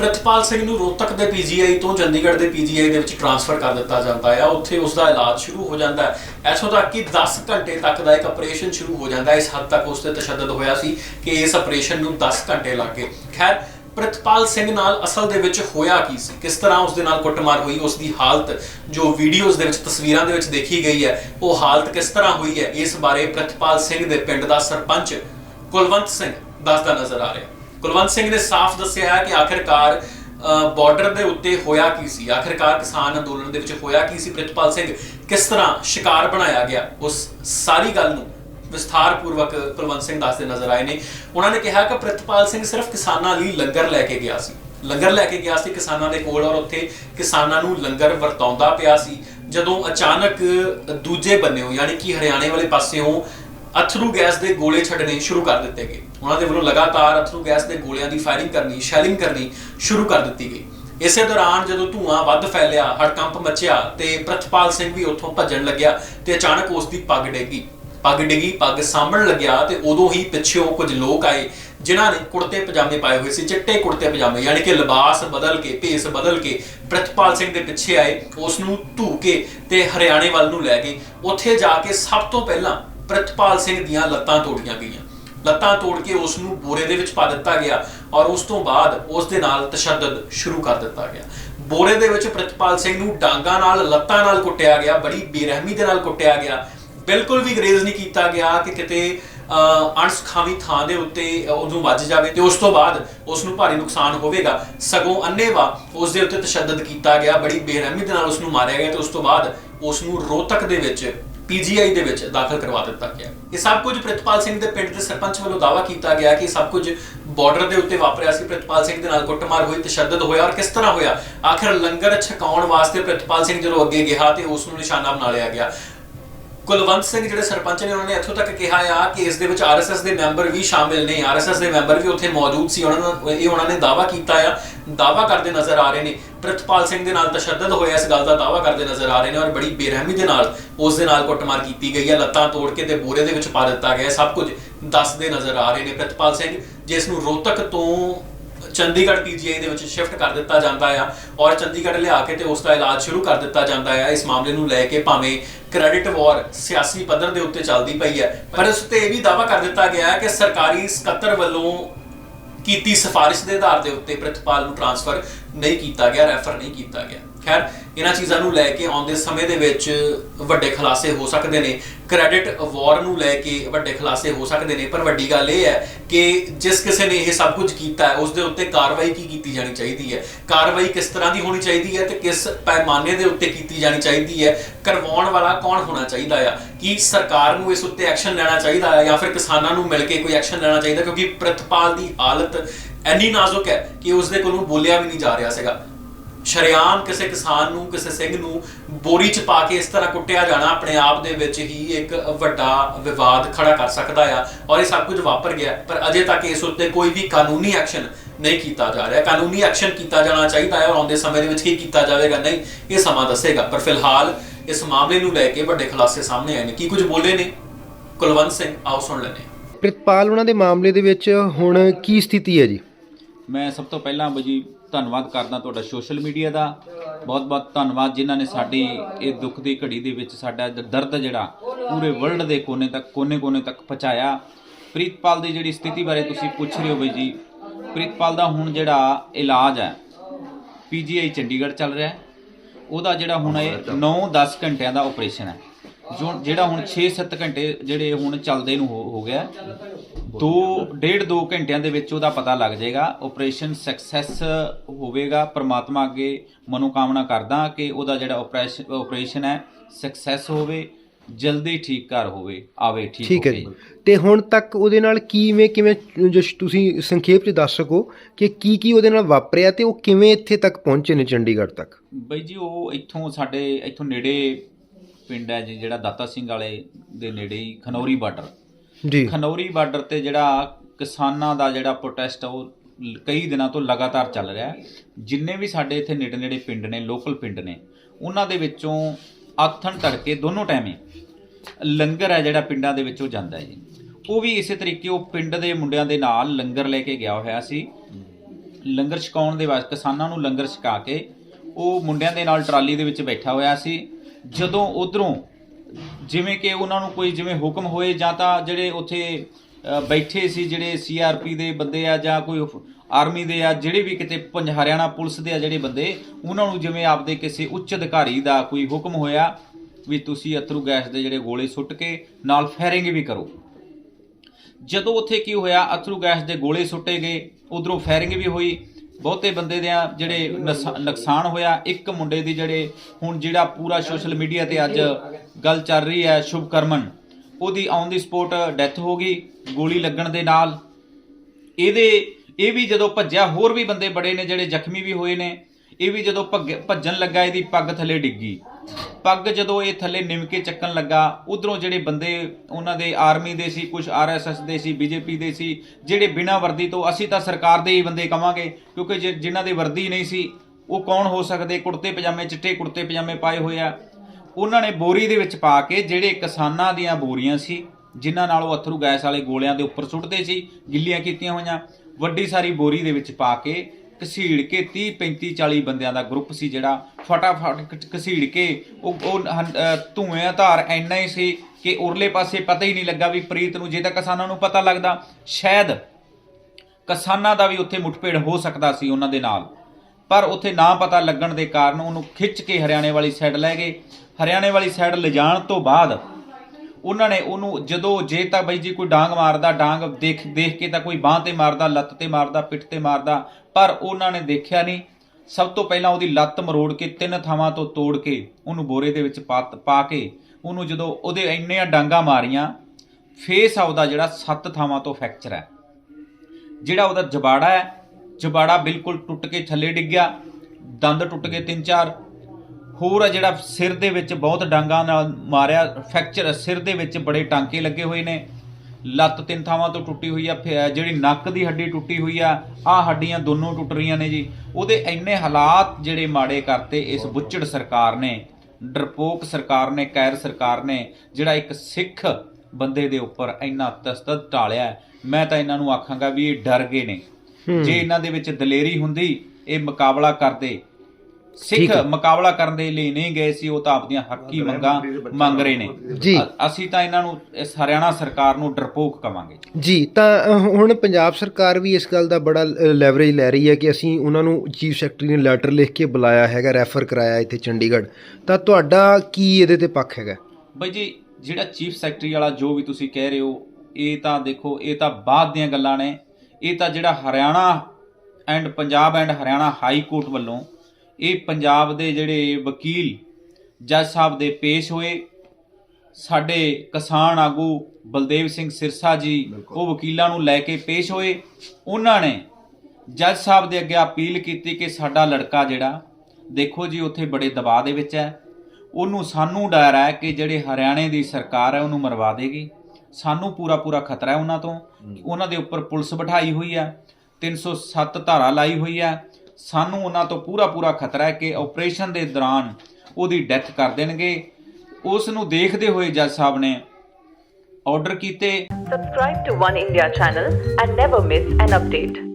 ਪ੍ਰਿਤਪਾਲ ਸਿੰਘ ਨੂੰ ਰੋਹਤਕ ਦੇ ਪੀਜੀਆਈ ਤੋਂ ਚੰਡੀਗੜ੍ਹ ਦੇ ਪੀਜੀਆਈ ਦੇ ਵਿੱਚ ਟ੍ਰਾਂਸਫਰ ਕਰ ਦਿੱਤਾ ਜਾਂਦਾ ਹੈ। ਉੱਥੇ ਉਸ ਦਾ ਇਲਾਜ ਸ਼ੁਰੂ ਹੋ ਜਾਂਦਾ ਹੈ। ਇੱਥੋਂ ਤੱਕ ਕਿ 10 ਘੰਟੇ ਤੱਕ ਦਾ ਇੱਕ ਆਪਰੇਸ਼ਨ ਸ਼ੁਰੂ ਹੋ ਜਾਂਦਾ ਹੈ। ਇਸ ਹੱਦ ਤੱਕ ਉਸ ਤੇ ਤਸ਼ੱਦਦ ਹੋਇਆ ਸੀ ਕਿ ਇਸ ਆਪਰੇਸ਼ਨ ਨੂੰ 10 ਘੰਟੇ ਲੱਗ ਗਏ। ਖੈਰ, ਪ੍ਰਿਤਪਾਲ ਸਿੰਘ ਨਾਲ ਅਸਲ ਦੇ ਵਿੱਚ ਹੋਇਆ ਕੀ ਸੀ? ਕਿਸ ਤਰ੍ਹਾਂ ਉਸ ਦੇ ਨਾਲ ਕੁੱਟਮਾਰ ਹੋਈ? ਉਸ ਦੀ ਹਾਲਤ ਜੋ ਵੀਡੀਓਜ਼ ਦੇ ਵਿੱਚ, ਤਸਵੀਰਾਂ ਦੇ ਵਿੱਚ ਦੇਖੀ ਗਈ ਹੈ, ਉਹ ਹਾਲਤ ਕਿਸ ਤਰ੍ਹਾਂ ਹੋਈ ਹੈ? ਇਸ ਬਾਰੇ ਪ੍ਰਿਤਪਾਲ ਸਿੰਘ ਦੇ ਪਿੰਡ ਦਾ ਸਰਪੰਚ ਕੁਲਵੰਤ ਸਿੰਘ ਦੱਸਦਾ ਨਜ਼ਰ ਆ ਰਿਹਾ ਕੁਲਵੰਤ ਸਿੰਘ ਨੇ ਸਾਫ਼ ਦੱਸਿਆ ਹੈ ਕਿ ਆਖਿਰਕਾਰ ਬਾਰਡਰ ਦੇ ਉੱਤੇ ਹੋਇਆ ਕੀ ਸੀ? ਆਖਿਰਕਾਰ ਕਿਸਾਨ ਅੰਦੋਲਨ ਦੇ ਵਿੱਚ ਹੋਇਆ ਕੀ ਸੀ? ਪ੍ਰਿਤਪਾਲ ਸਿੰਘ, ਕਿਸ ਤਰ੍ਹਾਂ ਸ਼ਿਕਾਰ ਬਣਾਇਆ ਗਿਆ? ਉਸ ਸਾਰੀ ਗੱਲ ਨੂੰ ਵਿਸਥਾਰਪੂਰਵਕ ਕੁਲਵੰਤ ਸਿੰਘ ਦੱਸਦੇ ਨਜ਼ਰ ਆਏ ਨੇ। ਉਹਨਾਂ ਨੇ ਕਿਹਾ ਕਿ ਪ੍ਰਿਤਪਾਲ ਸਿੰਘ ਸਿਰਫ ਕਿਸਾਨਾਂ ਲਈ ਲੰਗਰ ਲੈ ਕੇ ਗਿਆ ਸੀ। ਲੰਗਰ ਲੈ ਕੇ ਗਿਆ ਸੀ ਕਿਸਾਨਾਂ ਦੇ ਕੋਲ ਔਰ ਉੱਥੇ ਕਿਸਾਨਾਂ ਨੂੰ ਲੰਗਰ ਵਰਤਾਉਂਦਾ ਪਿਆ ਸੀ। ਜਦੋਂ ਅਚਾਨਕ ਦੂਜੇ ਬੰਨਿਓ ਯਾਨੀ ਕਿ ਹਰਿਆਣੇ ਵਾਲੇ ਪਾਸਿਓਂ ਅਥਰੂ ਗੈਸ ਦੇ ਗੋਲੇ ਛੱਡਣੇ ਸ਼ੁਰੂ ਕਰ ਦਿੱਤੇ ਗਏ। ਉਹਨਾਂ ਦੇ ਵੱਲੋਂ ਲਗਾਤਾਰ ਅਥਰੂ ਗੈਸ ਦੇ ਗੋਲਿਆਂ ਦੀ ਫਾਇਰਿੰਗ ਕਰਨੀ ਸ਼ੈਲਿੰਗ ਕਰਨੀ ਸ਼ੁਰੂ ਕਰ ਦਿੱਤੀ ਗਈ। ਇਸੇ ਦੌਰਾਨ ਜਦੋਂ ਧੂਆਂ ਵੱਧ ਫੈਲਿਆ, ਹੜਕੰਪ ਮਚਿਆ ਤੇ ਪ੍ਰਿਤਪਾਲ ਸਿੰਘ ਵੀ ਉੱਥੋਂ ਭੱਜਣ ਲੱਗਿਆ ਤੇ ਅਚਾਨਕ ਉਸ ਦੀ ਪੱਗ ਡੇਗੀ। ਪੱਗ ਡਿੱਗੀ, ਪੱਗ ਸਾਂਭਣ ਲੱਗਿਆ ਤੇ ਉਦੋਂ ਹੀ ਪਿੱਛੇੋਂ ਕੁਝ ਲੋਕ ਆਏ, ਜਿਨ੍ਹਾਂ ਨੇ ਕੁੜਤੇ ਪਜਾਮੇ ਪਾਏ ਹੋਏ ਸੀ, ਚਿੱਟੇ ਕੁੜਤੇ ਪਜਾਮੇ, ਯਾਨੀ ਕਿ ਲਿਬਾਸ ਬਦਲ ਕੇ, ਭੇਸ ਬਦਲ ਕੇ ਪ੍ਰਿਤਪਾਲ ਸਿੰਘ ਦੇ ਪਿੱਛੇ ਆਏ, ਉਸ ਨੂੰ ਧੂ ਕੇ ਤੇ ਹਰਿਆਣੇ ਵੱਲ ਨੂੰ ਲੈ ਗਏ। ਉੱਥੇ ਜਾ ਕੇ ਸਭ ਤੋਂ ਪਹਿਲਾਂ ਪ੍ਰਿਤਪਾਲ ਸਿੰਘ ਦੀਆਂ ਲੱਤਾਂ ਤੋੜੀਆਂ ਗਈਆਂ। ਲੱਤਾਂ ਤੋੜ ਕੇ ਉਸ ਨੂੰ ਬੋਰੇ ਦੇ ਵਿੱਚ ਪਾ ਦਿੱਤਾ ਗਿਆ ਔਰ ਉਸ ਤੋਂ ਬਾਅਦ ਉਸ ਦੇ ਨਾਲ ਤਸ਼ੱਦਦ ਸ਼ੁਰੂ ਕਰ ਦਿੱਤਾ ਗਿਆ। ਬੋਰੇ ਦੇ ਵਿੱਚ ਪ੍ਰਿਤਪਾਲ ਸਿੰਘ ਨੂੰ ਡਾਂਗਾ ਨਾਲ ਲੱਤਾਂ ਨਾਲ ਕੁੱਟਿਆ ਗਿਆ ਬੜੀ ਬੇਰਹਿਮੀ ਦੇ ਨਾਲ ਕੁੱਟਿਆ ਗਿਆ। ਬਿਲਕੁਲ ਵੀ ਗਰੇਜ਼ ਨਹੀਂ ਕੀਤਾ ਗਿਆ ਕਿ ਕਿਤੇ ਅਹ, ਅਣਸੁਖਾਵੀ ਥਾਂ ਦੇ ਉੱਤੇ ਉਹਨੂੰ ਵੱਜ ਜਾਵੇ ਤੇ ਉਸ ਤੋਂ ਬਾਅਦ ਉਸ ਨੂੰ ਭਾਰੀ ਨੁਕਸਾਨ ਹੋਵੇਗਾ। ਸਗੋਂ ਅੰਨੇਵਾ ਉਸ ਦੇ ਉੱਤੇ ਤਸ਼ੱਦਦ ਕੀਤਾ ਗਿਆ ਬੜੀ ਬੇਰਹਿਮੀ ਦੇ ਨਾਲ ਉਸ ਨੂੰ ਮਾਰਿਆ ਗਿਆ ਤੇ ਉਸ ਤੋਂ ਬਾਅਦ ਉਸ ਨੂੰ ਰੋਹਤਕ ਦੇ ਵਿੱਚ ਪੀਜੀਆਈ ਦੇ ਵਿੱਚ ਦਾਖਲ ਕਰਵਾ ਦਿੱਤਾ ਗਿਆ। ਇਹ ਸਭ ਕੁਝ ਪ੍ਰਿਤਪਾਲ ਸਿੰਘ ਦੇ ਪਿੰਡ ਦੇ ਸਰਪੰਚ ਵੱਲੋਂ ਦਾਅਵਾ ਕੀਤਾ ਗਿਆ ਕਿ ਸਭ ਕੁਝ ਬਾਰਡਰ ਦੇ ਉੱਤੇ ਵਾਪਰਿਆ ਸੀ। ਪ੍ਰਿਤਪਾਲ ਸਿੰਘ ਦੇ ਨਾਲ ਕੁੱਟਮਾਰ ਹੋਈ, ਤਸ਼ੱਦਦ ਹੋਇਆ ਔਰ ਕਿਸ ਤਰ੍ਹਾਂ ਹੋਇਆ? ਆਖਿਰ ਲੰਗਰ ਛਕਾਉਣ ਵਾਸਤੇ ਪ੍ਰਿਤਪਾਲ ਸਿੰਘ ਜਦੋਂ ਅੱਗੇ ਗਿਆ ਤੇ ਉਸ ਨੂੰ ਨਿਸ਼ਾਨਾ ਬਣਾ ਲਿਆ ਗਿਆ। ਕੁਲਵੰਤ ਸਿੰਘ ਜਿਹੜੇ ਸਰਪੰਚ ਨੇ, ਉਹਨਾਂ ਨੇ ਇੱਥੋਂ ਤੱਕ ਕਿਹਾ ਆ ਕਿ ਇਸ ਦੇ ਵਿੱਚ ਆਰਐਸਐਸ ਦੇ ਮੈਂਬਰ ਵੀ ਸ਼ਾਮਿਲ ਨੇ ਆਰਐਸਐਸ ਦੇ ਮੈਂਬਰ ਵੀ ਉੱਥੇ ਮੌਜੂਦ ਸੀ, ਉਹਨਾਂ ਨੂੰ, ਇਹ ਉਹਨਾਂ ਨੇ ਦਾਅਵਾ ਕੀਤਾ ਆ, ਦਾਅਵਾ ਕਰਦੇ ਨਜ਼ਰ ਆ ਰਹੇ ਨੇ। ਪ੍ਰਿਤਪਾਲ ਸਿੰਘ ਦੇ ਨਾਲ ਤਸ਼ੱਦਦ ਹੋਇਆ ਇਸ ਗੱਲ ਦਾ ਦਾਅਵਾ ਕਰਦੇ ਨਜ਼ਰ ਆ ਰਹੇ ਨੇ ਔਰ ਬੜੀ ਬੇਰਹਿਮੀ ਦੇ ਨਾਲ ਉਸ ਦੇ ਨਾਲ ਕੁੱਟਮਾਰ ਕੀਤੀ ਗਈ ਹੈ ਲੱਤਾਂ ਤੋੜ ਕੇ ਤੇ ਬੋਰੇ ਦੇ ਵਿੱਚ ਪਾ ਦਿੱਤਾ ਗਿਆ, ਸਭ ਕੁਝ ਦੱਸਦੇ ਨਜ਼ਰ ਆ ਰਹੇ ਨੇ ਪ੍ਰਿਤਪਾਲ ਸਿੰਘ, ਜਿਸ ਨੂੰ ਰੋਹਤਕ ਤੋਂ ਚੰਡੀਗੜ੍ਹ ਪੀਜੀਆਈ ਦੇ ਵਿੱਚ ਸ਼ਿਫਟ ਕਰ ਦਿੱਤਾ ਜਾਂਦਾ ਆ ਔਰ ਚੰਡੀਗੜ੍ਹ ਲਿਆ ਕੇ ਤੇ ਉਸ ਦਾ ਇਲਾਜ ਸ਼ੁਰੂ ਕਰ ਦਿੱਤਾ ਜਾਂਦਾ ਆ। ਇਸ ਮਾਮਲੇ ਨੂੰ ਲੈ ਕੇ ਭਾਵੇਂ ਕ੍ਰੈਡਿਟ ਵਾਰ ਸਿਆਸੀ ਪੱਧਰ ਦੇ ਉੱਤੇ ਚੱਲਦੀ ਪਈ ਹੈ, ਪਰ ਉਸ ਤੇ ਇਹ ਵੀ ਦਾਅਵਾ ਕਰ ਦਿੱਤਾ ਗਿਆ ਹੈ ਕਿ ਸਰਕਾਰੀ ਸਕੱਤਰ ਵੱਲੋਂ ਕੀਤੀ ਸਿਫਾਰਿਸ਼ ਦੇ ਆਧਾਰ ਦੇ ਉੱਤੇ ਪ੍ਰਿਤਪਾਲ ਨੂੰ ਟ੍ਰਾਂਸਫਰ ਨਹੀਂ ਕੀਤਾ ਗਿਆ ਰੈਫਰ ਨਹੀਂ ਕੀਤਾ ਗਿਆ। ਖੈਰ ਇਹਨਾਂ ਚੀਜ਼ਾਂ ਨੂੰ ਲੈ ਕੇ ਆਉਂਦੇ ਸਮੇਂ ਦੇ ਵਿੱਚ ਵੱਡੇ ਖੁਲਾਸੇ ਹੋ ਸਕਦੇ ਨੇ। ਕ੍ਰੈਡਿਟ ਵਾਰ ਨੂੰ ਲੈ ਕੇ ਵੱਡੇ ਖੁਲਾਸੇ ਹੋ ਸਕਦੇ ਨੇ, ਪਰ ਵੱਡੀ ਗੱਲ ਇਹ ਹੈ ਕਿ ਜਿਸ ਕਿਸੇ ਨੇ ਇਹ ਸਭ ਕੁਝ ਕੀਤਾ ਹੈ ਉਸ ਦੇ ਉੱਤੇ ਕਾਰਵਾਈ ਕੀ ਕੀਤੀ ਜਾਣੀ ਚਾਹੀਦੀ ਹੈ? ਕਾਰਵਾਈ ਕਿਸ ਤਰ੍ਹਾਂ ਦੀ ਹੋਣੀ ਚਾਹੀਦੀ ਹੈ ਤੇ ਕਿਸ ਪੈਮਾਨੇ ਦੇ ਉੱਤੇ ਕੀਤੀ ਜਾਣੀ ਚਾਹੀਦੀ ਹੈ? ਕਰਵਾਉਣ ਵਾਲਾ ਕੌਣ ਹੋਣਾ ਚਾਹੀਦਾ ਆ? ਕੀ ਸਰਕਾਰ ਨੂੰ ਇਸ ਉੱਤੇ ਐਕਸ਼ਨ ਲੈਣਾ ਚਾਹੀਦਾ ਹੈ ਜਾਂ ਫਿਰ ਕਿਸਾਨਾਂ ਨੂੰ ਮਿਲ ਕੇ ਕੋਈ ਐਕਸ਼ਨ ਲੈਣਾ ਚਾਹੀਦਾ? ਕਿਉਂਕਿ ਪ੍ਰਿਤਪਾਲ ਦੀ ਹਾਲਤ ਇੰਨੀ ਨਾਜ਼ੁਕ ਹੈ ਕਿ ਉਸ ਦੇ ਕੋਲੋਂ ਬੋਲਿਆ ਵੀ ਨਹੀਂ ਜਾ ਰਿਹਾ ਸੀਗਾ। ਸ਼ਰੇਆਮ ਕਿਸੇ ਕਿਸਾਨ ਨੂੰ ਕਿਸੇ ਸਿੰਘ ਨੂੰ ਬੋਰੀ ਚ ਪਾ ਕੇ ਇਸ ਤਰ੍ਹਾਂ ਕੁੱਟਿਆ ਜਾਣਾ ਆਪਣੇ ਆਪ ਦੇ ਵਿੱਚ ਹੀ ਇੱਕ ਵੱਡਾ ਵਿਵਾਦ ਖੜਾ ਕਰ ਸਕਦਾ ਆ ਔਰ ਇਹ ਸਭ ਕੁਝ ਵਾਪਰ ਗਿਆ। ਪਰ ਅਜੇ ਤੱਕ ਇਸ ਉੱਤੇ ਕੋਈ ਵੀ ਕਾਨੂੰਨੀ ਐਕਸ਼ਨ ਨਹੀਂ ਕੀਤਾ ਜਾ ਰਿਹਾ। ਕਾਨੂੰਨੀ ਐਕਸ਼ਨ ਕੀਤਾ ਜਾਣਾ ਚਾਹੀਦਾ ਹੈ ਔਰ ਆਉਂਦੇ ਸਮੇਂ ਦੇ ਵਿੱਚ ਕੀ ਕੀਤਾ ਜਾਵੇਗਾ। ਨਹੀਂ ਇਹ ਸਮਾਂ ਦੱਸੇਗਾ। ਪਰ ਫਿਲਹਾਲ ਇਸ ਮਾਮਲੇ ਨੂੰ ਲੈ ਕੇ ਵੱਡੇ ਖੁਲਾਸੇ ਸਾਹਮਣੇ ਆਏ ਨੇ। ਕੀ ਕੁਝ ਬੋਲੇ ਨੇ? ਕੁਲਵੰਤ ਸਿੰਘ ਆਓ ਸੁਣ ਲੈਂਦੇ ਹਾਂ। ਪ੍ਰਿਤਪਾਲ ਉਹਨਾਂ ਦੇ ਮਾਮਲੇ ਦੇ ਵਿੱਚ ਹੁਣ ਕੀ ਸਥਿਤੀ ਹੈ ਜੀ? ਮੈਂ ਸਭ ਤੋਂ ਪਹਿਲਾਂ ਬਜੀ ਧੰਨਵਾਦ ਕਰਦਾ ਤੁਹਾਡਾ ਸੋਸ਼ਲ ਮੀਡੀਆ ਦਾ। ਬਹੁਤ-ਬਹੁਤ ਧੰਨਵਾਦ ਜਿਨ੍ਹਾਂ ਨੇ ਸਾਡੀ ਇਹ ਦੁੱਖ ਦੀ ਘੜੀ ਦੇ ਵਿੱਚ ਸਾਡਾ ਦਰਦ ਜਿਹੜਾ ਪੂਰੇ ਵਰਲਡ ਦੇ ਕੋਨੇ ਤੱਕ ਕੋਨੇ-ਕੋਨੇ ਤੱਕ ਪਹੁੰਚਾਇਆ। ਪ੍ਰੀਤਪਾਲ ਦੀ ਜਿਹੜੀ ਸਥਿਤੀ ਬਾਰੇ ਤੁਸੀਂ ਪੁੱਛ ਰਹੇ ਹੋ ਬਈ ਜੀ ਪ੍ਰੀਤਪਾਲ ਦਾ ਹੁਣ ਜਿਹੜਾ ਇਲਾਜ ਹੈ ਪੀਜੀਆਈ ਚੰਡੀਗੜ੍ਹ ਚੱਲ ਰਿਹਾ ਹੈ। ਉਹਦਾ ਜਿਹੜਾ ਹੁਣ ਇਹ 9-10 ਘੰਟਿਆਂ ਦਾ ਆਪਰੇਸ਼ਨ ਹੈ। ਜੋ ਜਿਹੜਾ ਹੁਣ 6-7 ਘੰਟੇ ਜਿਹੜੇ ਹੁਣ ਚੱਲਦੇ ਨੂੰ ਹੋ ਹੋ ਗਿਆ ਦੋ ਡੇਢ ਦੋ ਘੰਟਿਆਂ ਦੇ ਵਿੱਚ ਉਹਦਾ ਪਤਾ ਲੱਗ ਜਾਏਗਾ ਆਪਰੇਸ਼ਨ ਸਕਸੈਸ ਹੋਵੇਗਾ ਪ੍ਰਮਾਤਮਾ ਅੱਗੇ ਮਨੋਕਾਮਨਾ ਕਰਦਾ ਕਿ ਉਹਦਾ ਜਿਹੜਾ ਆਪਰੇਸ਼ਨ ਆਪਰੇਸ਼ਨ ਹੈ ਸਕਸੈਸ ਹੋਵੇ ਜਲਦੀ ਠੀਕ ਕਰ ਹੋਵੇ ਆਵੇ ਠੀਕ ਠੀਕ ਹੈ ਜੀ। ਤੇ ਹੁਣ ਤੱਕ ਉਹਦੇ ਨਾਲ ਕਿਵੇਂ ਕਿਵੇਂ ਜੋ ਤੁਸੀਂ ਸੰਖੇਪ ਚ ਦੱਸ ਸਕੋ ਕਿ ਕੀ ਕੀ ਉਹਦੇ ਨਾਲ ਵਾਪਰਿਆ ਤੇ ਉਹ ਕਿਵੇਂ ਇੱਥੇ ਤੱਕ ਪਹੁੰਚੇ ਨੇ ਚੰਡੀਗੜ੍ਹ ਤੱਕ? ਬਈ ਜੀ ਉਹ ਇੱਥੋਂ ਸਾਡੇ ਇੱਥੋਂ ਨੇੜੇ ਪਿੰਡ ਹੈ ਜੀ ਜਿਹੜਾ ਦਾਤਾ ਸਿੰਘ ਵਾਲੇ ਦੇ ਨੇੜੇ ਹੀ ਖਨੌਰੀ ਬਾਰਡਰ। ਜੀ। ਖਨੌਰੀ ਬਾਰਡਰ ਤੇ ਜਿਹੜਾ ਕਿਸਾਨਾਂ ਦਾ ਜਿਹੜਾ ਪ੍ਰੋਟੈਸਟ ਉਹ ਕਈ ਦਿਨਾਂ ਤੋਂ ਲਗਾਤਾਰ ਚੱਲ ਰਿਹਾ ਹੈ। ਜਿੰਨੇ ਵੀ ਸਾਡੇ ਇੱਥੇ ਨੇੜੇ ਨੇੜੇ ਪਿੰਡ ਨੇ ਲੋਕਲ ਪਿੰਡ ਨੇ, ਉਹਨਾਂ ਦੇ ਵਿੱਚੋਂ ਆਥਣ ਤੜਕੇ ਦੋਨੋਂ ਟਾਈਮੇ ਲੰਗਰ ਹੈ ਜਿਹੜਾ ਪਿੰਡਾਂ ਦੇ ਵਿੱਚੋਂ ਜਾਂਦਾ ਹੈ ਜੀ। ਉਹ ਵੀ ਇਸੇ ਤਰੀਕੇ, ਉਹ ਪਿੰਡ ਦੇ ਮੁੰਡਿਆਂ ਦੇ ਨਾਲ ਲੰਗਰ ਲੈ ਕੇ ਗਿਆ ਹੋਇਆ ਸੀ। ਲੰਗਰ ਛਕਾਉਣ ਦੇ ਵਾਸਤੇ, ਕਿਸਾਨਾਂ ਨੂੰ ਲੰਗਰ ਛਕਾ ਕੇ ਉਹ ਮੁੰਡਿਆਂ ਦੇ ਨਾਲ ਟਰਾਲੀ ਦੇ ਵਿੱਚ ਬੈਠਾ ਹੋਇਆ ਸੀ। ਜਦੋਂ ਉਧਰੋਂ ਜਿਵੇਂ ਕਿ ਉਹਨਾਂ ਨੂੰ ਕੋਈ ਜਿਵੇਂ ਹੁਕਮ ਹੋਏ ਜਾਂ ਤਾਂ ਜਿਹੜੇ ਉੱਥੇ ਬੈਠੇ ਸੀ ਜਿਹੜੇ ਸੀਆਰਪੀ ਦੇ ਬੰਦੇ ਆ ਜਾਂ ਕੋਈ ਆਰਮੀ ਦੇ ਆ, ਜਿਹੜੇ ਵੀ ਕਿਤੇ ਪੰਜ ਹਰਿਆਣਾ ਪੁਲਿਸ ਦੇ ਆ ਜਿਹੜੇ ਬੰਦੇ, ਉਹਨਾਂ ਨੂੰ ਜਿਵੇਂ ਆਪਦੇ ਕਿਸੇ ਉੱਚ ਅਧਿਕਾਰੀ ਦਾ ਕੋਈ ਹੁਕਮ ਹੋਇਆ ਵੀ ਤੁਸੀਂ ਅਥਰੂ ਗੈਸ ਦੇ ਜਿਹੜੇ ਗੋਲੇ ਸੁੱਟ ਕੇ ਨਾਲ ਫਾਇਰਿੰਗ ਵੀ ਕਰੋ। ਜਦੋਂ ਉੱਥੇ ਕੀ ਹੋਇਆ ਅਥਰੂ ਗੈਸ ਦੇ ਗੋਲੇ ਸੁੱਟੇ ਗਏ, ਉਧਰੋਂ ਫਾਇਰਿੰਗ ਵੀ ਹੋਈ ਬਹੁਤੇ ਬੰਦੇ ਦੇ ਜਿਹੜੇ ਨਸਾ- ਨੁਕਸਾਨ ਹੋਇਆ। ਇੱਕ ਮੁੰਡੇ ਦੀ ਜਿਹੜੇ ਹੁਣ ਜਿਹੜਾ ਪੂਰਾ ਸੋਸ਼ਲ ਮੀਡੀਆ ਤੇ ਅੱਜ ਗੱਲ ਚੱਲ ਰਹੀ ਹੈ, ਸ਼ੁਭਕਰਮਨ। ਉਹਦੀ ਔਨ ਦੀ ਸਪੋਟ ਡੈਥ ਹੋ ਗਈ, ਗੋਲੀ ਲੱਗਣ ਦੇ ਨਾਲ। ਇਹਦੇ, ਇਹ ਵੀ ਜਦੋਂ ਭੱਜਿਆ, ਹੋਰ ਵੀ ਬੰਦੇ ਬੜੇ ਨੇ ਜਿਹੜੇ ਜ਼ਖਮੀ ਵੀ ਹੋਏ ਨੇ। ਇਹ ਵੀ ਜਦੋਂ ਭੱਗ- ਭੱਜਣ ਲੱਗਾ, ਇਹਦੀ ਪੱਗ ਥੱਲੇ ਡਿੱਗੀ। ਪੱਗ ਜਦੋਂ ਇਹ ਥੱਲੇ ਨਿਮਕੇ ਚੱਕਣ ਲੱਗਾ, ਉਧਰੋਂ ਜਿਹੜੇ ਬੰਦੇ ਉਹਨਾਂ ਦੇ ਆਰਮੀ ਦੇ ਸੀ ਕੁਝ ਆਰਐਸਐਸ ਦੇ ਸੀ, ਬੀਜੇਪੀ ਦੇ ਸੀ, ਜਿਹੜੇ ਬਿਨਾਂ ਵਰਦੀ ਤੋਂ ਅਸੀਂ ਤਾਂ ਸਰਕਾਰ ਦੇ ਹੀ ਬੰਦੇ ਕਵਾਂਗੇ, ਕਿਉਂਕਿ ਜਿ- ਜਿਨ੍ਹਾਂ ਦੀ ਵਰਦੀ ਨਹੀਂ ਸੀ, ਉਹ ਕੌਣ ਹੋ ਸਕਦੇ? ਕੁੜਤੇ ਪਜਾਮੇ, ਚਿੱਟੇ ਕੁੜਤੇ ਪਜਾਮੇ ਪਾਏ ਹੋਏ ਆ। ਉਹਨਾਂ ਨੇ ਬੋਰੀ ਦੇ ਵਿੱਚ ਪਾ ਕੇ ਜਿਹੜੇ ਕਿਸਾਨਾਂ ਦੀਆਂ ਬੋਰੀਆਂ ਸੀ, ਜਿਨ੍ਹਾਂ ਨਾਲ ਉਹ ਅਥਰੂ ਗੈਸ ਵਾਲੇ ਗੋਲਿਆਂ ਦੇ ਉੱਪਰ ਸੁੱਟਦੇ ਸੀ, ਗਿੱਲੀਆਂ ਕੀਤੀਆਂ ਹੋਈਆਂ, ਵੱਡੀ ਸਾਰੀ ਬੋਰੀ ਦੇ ਵਿੱਚ ਪਾ ਕੇ ਘਸੀੜ ਕੇ 30 35 40 ਬੰਦਿਆਂ ਦਾ ਗਰੁੱਪ ਸੀ ਜਿਹੜਾ ਫਟਾਫਟ ਘਸੀੜ ਕੇ ਉਹ ਉਹ ਹੰ- ਧੂਏ ਧਾਰ ਇੰਨਾ ਹੀ ਸੀ ਕਿ ਉਰਲੇ ਪਾਸੇ ਪਤਾ ਹੀ ਨਹੀਂ ਲੱਗਾ ਵੀ ਪ੍ਰੀਤ ਨੂੰ, ਜੇ ਤਾਂ ਕਿਸਾਨਾਂ ਨੂੰ ਪਤਾ ਲੱਗਦਾ, ਸ਼ਾਇਦ ਕਿਸਾਨਾਂ ਦਾ ਵੀ ਉੱਥੇ ਮੁੱਠਭੇੜ ਹੋ ਸਕਦਾ ਸੀ ਉਹਨਾਂ ਦੇ ਨਾਲ। ਪਰ ਉੱਥੇ ਨਾ ਪਤਾ ਲੱਗਣ ਦੇ ਕਾਰਨ ਉਹਨੂੰ ਖਿੱਚ ਕੇ ਹਰਿਆਣੇ ਵਾਲੀ ਸਾਈਡ ਲੈ ਗਏ। ਹਰਿਆਣੇ ਵਾਲੀ ਸਾਈਡ ਲਿਜਾਣ ਤੋਂ ਬਾਅਦ ਉਹਨਾਂ ਨੇ ਉਹਨੂੰ ਜਦੋਂ ਜੇ ਤਾਂ ਬਈ ਜੀ ਕੋਈ ਡਾਂਗ ਮਾਰਦਾ, ਡਾਂਗ ਦੇਖ ਦੇਖ ਕੇ ਤਾਂ ਕੋਈ ਬਾਹ ਤੇ ਮਾਰਦਾ, ਲੱਤ ਤੇ ਮਾਰਦਾ, ਪਿੱਠ ਤੇ ਮਾਰਦਾ, ਪਰ ਉਹਨਾਂ ਨੇ ਦੇਖਿਆ ਨਹੀਂ। ਸਭ ਤੋਂ ਪਹਿਲਾਂ ਉਹਦੀ ਲੱਤ ਮਰੋੜ ਕੇ, ਤਿੰਨ ਥਾਵਾਂ ਤੋਂ ਤੋੜ ਕੇ ਉਹਨੂੰ ਬੋਰੇ ਦੇ ਵਿੱਚ ਪਾ ਪਾ ਕੇ ਉਹਨੂੰ ਜਦੋਂ ਉਹਦੇ ਇੰਨੀਆਂ ਡਾਂਗਾ ਮਾਰੀਆਂ ਫੇਸ ਆ ਉਹਦਾ ਜਿਹੜਾ ਸੱਤ ਥਾਵਾਂ ਤੋਂ ਫ੍ਰੈਕਚਰ ਹੈ। ਜਿਹੜਾ ਉਹਦਾ ਜਬਾੜਾ ਹੈ, ਜਬਾੜਾ ਬਿਲਕੁਲ ਟੁੱਟ ਕੇ ਥੱਲੇ ਡਿੱਗਿਆ ਦੰਦ ਟੁੱਟ ਗਏ ਤਿੰਨ ਚਾਰ ਹੋਰ ਆ ਜਿਹੜਾ ਸਿਰ ਦੇ ਵਿੱਚ ਬਹੁਤ ਡਾਂਗਾ ਨਾਲ ਮਾਰਿਆ ਫ੍ਰੈਕਚਰ ਸਿਰ ਦੇ ਵਿੱਚ ਬੜੇ ਟਾਂਕੇ ਲੱਗੇ ਹੋਏ ਨੇ। ਲੱਤ ਤਿੰਨ ਥਾਵਾਂ ਤੋਂ ਟੁੱਟੀ ਹੋਈ ਆ ਫਿਰ ਜਿਹੜੀ ਨੱਕ ਦੀ ਹੱਡੀ ਟੁੱਟੀ ਹੋਈ ਆ ਆ ਹੱਡੀਆਂ ਦੋਨੋਂ ਟੁੱਟ ਰਹੀਆਂ ਨੇ ਜੀ। ਉਹਦੇ ਇੰਨੇ ਹਾਲਾਤ ਜਿਹੜੇ ਮਾੜੇ ਕਰਤੇ ਇਸ ਬੁੱਚੜ ਸਰਕਾਰ ਨੇ ਡਰਪੋਕ ਸਰਕਾਰ ਨੇ ਕੈਰ ਸਰਕਾਰ ਨੇ ਜਿਹੜਾ ਇੱਕ ਸਿੱਖ ਬੰਦੇ ਦੇ ਉੱਪਰ ਇੰਨਾ ਤਸਤਦ ਢਾਲਿਆ। ਮੈਂ ਤਾਂ ਇਹਨਾਂ ਨੂੰ ਆਖਾਂਗਾ ਵੀ ਇਹ ਡਰ ਗਏ ਨੇ। ਜੇ ਇਹਨਾਂ ਦੇ ਵਿੱਚ ਦਲੇਰੀ ਹੁੰਦੀ ਇਹ ਮੁਕਾਬਲਾ ਕਰਦੇ ਸਿੱਖ ਮੁਕਾਬਲਾ ਕਰਨ ਦੇ ਲਈ ਨਹੀਂ ਗਏ ਸੀ ਉਹ ਤਾਂ ਆਪਦੀਆਂ ਹੱਕੀ ਮੰਗਾਂ ਮੰਗ ਰਹੇ ਨੇ। ਜੀ। ਅਸੀਂ ਤਾਂ ਇਹਨਾਂ ਨੂੰ ਇਸ ਹਰਿਆਣਾ ਸਰਕਾਰ ਨੂੰ ਡਰਪੋਕ ਕਵਾਂਗੇ। ਜੀ ਤਾਂ ਹੁਣ ਪੰਜਾਬ ਸਰਕਾਰ ਵੀ ਇਸ ਗੱਲ ਦਾ ਬੜਾ ਲੈਵਰੇਜ ਲੈ ਰਹੀ ਹੈ ਕਿ ਅਸੀਂ ਉਹਨਾਂ ਨੂੰ ਚੀਫ ਸੈਕਟਰੀ ਨੇ ਲੈਟਰ ਲਿਖ ਕੇ ਬੁਲਾਇਆ ਹੈਗਾ ਰੈਫਰ ਕਰਾਇਆ ਇੱਥੇ ਚੰਡੀਗੜ੍ਹ। ਤਾਂ ਤੁਹਾਡਾ ਕੀ ਇਹਦੇ ਤੇ ਪੱਖ ਹੈਗਾ? ਬਈ ਜੀ ਜਿਹੜਾ ਚੀਫ ਸੈਕਟਰੀ ਵਾਲਾ ਜੋ ਵੀ ਤੁਸੀਂ ਕਹਿ ਰਹੇ ਹੋ ਇਹ ਤਾਂ ਦੇਖੋ ਇਹ ਤਾਂ ਬਾਅਦ ਦੀਆਂ ਗੱਲਾਂ ਨੇ। ਇਹ ਤਾਂ ਜਿਹੜਾ Haryana and Punjab and Haryana high court ਵੱਲੋਂ ਇਹ ਪੰਜਾਬ ਦੇ ਜਿਹੜੇ ਵਕੀਲ ਜੱਜ ਸਾਹਿਬ ਦੇ ਪੇਸ਼ ਹੋਏ ਸਾਡੇ ਕਿਸਾਨ ਆਗੂ ਬਲਦੇਵ ਸਿੰਘ ਸਿਰਸਾ ਜੀ ਉਹ ਵਕੀਲਾਂ ਨੂੰ ਲੈ ਕੇ ਪੇਸ਼ ਹੋਏ। ਉਹਨਾਂ ਨੇ ਜੱਜ ਸਾਹਿਬ ਦੇ ਅੱਗੇ ਅਪੀਲ ਕੀਤੀ ਕਿ ਸਾਡਾ ਲੜਕਾ ਜਿਹੜਾ ਦੇਖੋ ਜੀ ਉੱਥੇ ਬੜੇ ਦਬਾਅ ਦੇ ਵਿੱਚ ਹੈ। ਉਹਨੂੰ ਸਾਨੂੰ ਡਰ ਹੈ ਕਿ ਜਿਹੜੇ ਹਰਿਆਣੇ ਦੀ ਸਰਕਾਰ ਹੈ ਉਹਨੂੰ ਮਰਵਾ ਦੇਗੀ। ਸਾਨੂੰ ਪੂਰਾ ਪੂਰਾ ਖਤਰਾ ਹੈ ਉਹਨਾਂ ਤੋਂ। ਉਹਨਾਂ ਦੇ ਉੱਪਰ ਪੁਲਿਸ ਬਿਠਾਈ ਹੋਈ ਹੈ। 307 ਧਾਰਾ ਲਾਈ ਹੋਈ ਹੈ। ਸਾਨੂੰ ਉਹਨਾਂ ਤੋਂ ਪੂਰਾ ਪੂਰਾ ਖਤਰਾ ਹੈ ਕਿ ਆਪਰੇਸ਼ਨ ਦੇ ਦੌਰਾਨ ਉਹਦੀ ਡੈਥ ਕਰ ਦੇਣਗੇ ਉਸ ਨੂੰ ਦੇਖਦੇ ਹੋਏ ਜੱਜ ਸਾਹਿਬ ਨੇ ਆਰਡਰ ਕੀਤੇ Subscribe to One India channel and never miss an update.